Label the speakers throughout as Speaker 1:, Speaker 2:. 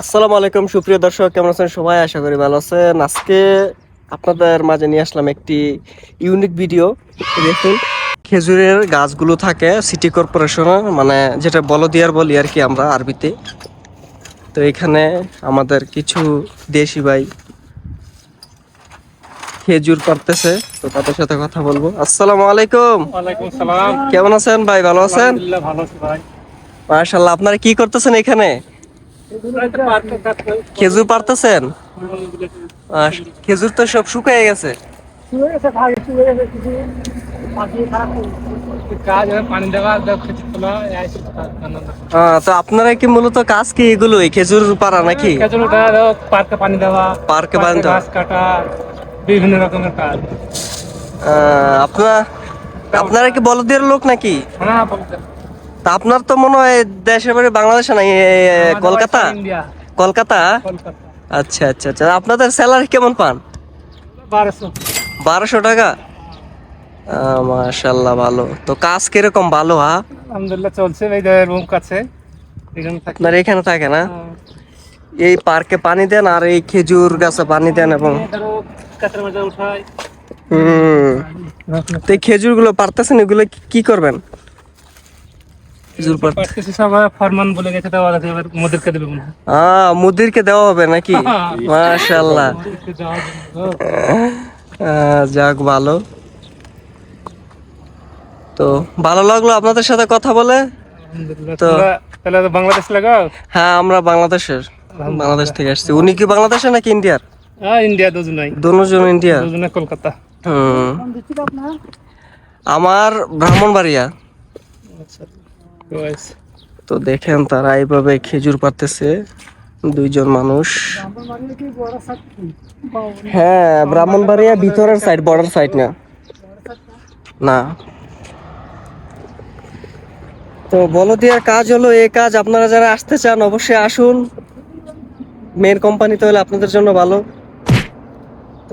Speaker 1: আসসালামু আলাইকুম সুপ্রিয় দর্শক কেমন আছেন সবাই? আশা করি ভালো আছেন। আজকে আপনাদের মাঝে নিয়ে আসলাম একটি ইউনিক ভিডিও। দেখুন খেজুরের গাছগুলো থাকে সিটি কর্পোরেশনের মানে যেটা বলদিয়ার বলি আর কি আমরা আরবিতে। তো এখানে আমাদের কিছু দেশি ভাই খেজুর পারতেছে তো তাদের সাথে কথা বলব। আসসালামু আলাইকুম। কেমন আছেন ভাই? ভালো আছেন? মাশাল্লাহ আপনারা কি করতেছেন এখানে? খেজুর পারতেছেন? খেজুর তো সব শুকিয়ে গেছে। তো আপনারা কি মূলত কাজ কি এগুলো খেজুর পারা নাকি?
Speaker 2: পার্কে পানি দেওয়া।
Speaker 1: পার্কে পানি দেওয়া।
Speaker 2: কাটা বিভিন্ন রকমের কাজ
Speaker 1: আপনার আপনারা কি বলদের লোক নাকি?
Speaker 2: হ্যাঁ
Speaker 1: তা আপনার তো মনে হয় দেশের বাড়ি বাংলাদেশে নাই কলকাতা? কলকাতা? আচ্ছা আচ্ছা আচ্ছা। আপনাদের স্যালারি কেমন পান?
Speaker 2: বারোশো।
Speaker 1: বারোশো টাকা? মাশাল্লাহ ভালো। তো কাজ কীরকম? ভালো হ্যাঁ
Speaker 2: আলহামদুলিল্লাহ চলছে যে রুম কাছে।
Speaker 1: আপনার এখানে থাকে না?
Speaker 2: হ্যাঁ।
Speaker 1: এই পার্কে পানি দেন আর এই খেজুর গাছে পানি দেন এবং হুম। তো এই খেজুরগুলো পারতেছেন? এগুলো কি করবেন খেজুর পার
Speaker 2: পারতেছি সব ফরমান বলে গেছে দেওয়া এবার মোদেরকে দেবে মনে হয়।
Speaker 1: মুদিরকে দেওয়া হবে নাকি?
Speaker 2: জন্য।
Speaker 1: আহ, যাক ভালো। তো ভালো লাগল আপনাদের সাথে কথা বলে। তো-
Speaker 2: তাহলে বাংলাদেশ লাগাও?
Speaker 1: হ্যাঁ আমরা বাংলাদেশের বাংলাদেশ। থেকে আসছি। উনি কি বাংলাদেশে নাকি ইন্ডিয়ার?
Speaker 2: হ্যাঁ ইন্ডিয়া দুজনাই।
Speaker 1: দুজন ইন্ডিয়ার?
Speaker 2: দুজনে কলকাতা।
Speaker 1: হুম। আমার ব্রাহ্মণবাড়িয়া। তো দেখেন তারা এইভাবে খেজুর পারতেছে দুইজন মানুষ। হ্যাঁ ব্রাহ্মণবাড়িয়া ভিতরের সাইড বর্ডার সাইড না। না। তো বলদিয়ার কাজ হলো এই কাজ, আপনারা যারা আসতে চান অবশ্যই আসুন। মেয়ের কোম্পানিতে হলে আপনাদের জন্য ভালো।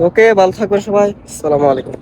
Speaker 1: ওকে, ভালো থাকবেন সবাই। আসসালামু আলাইকুম।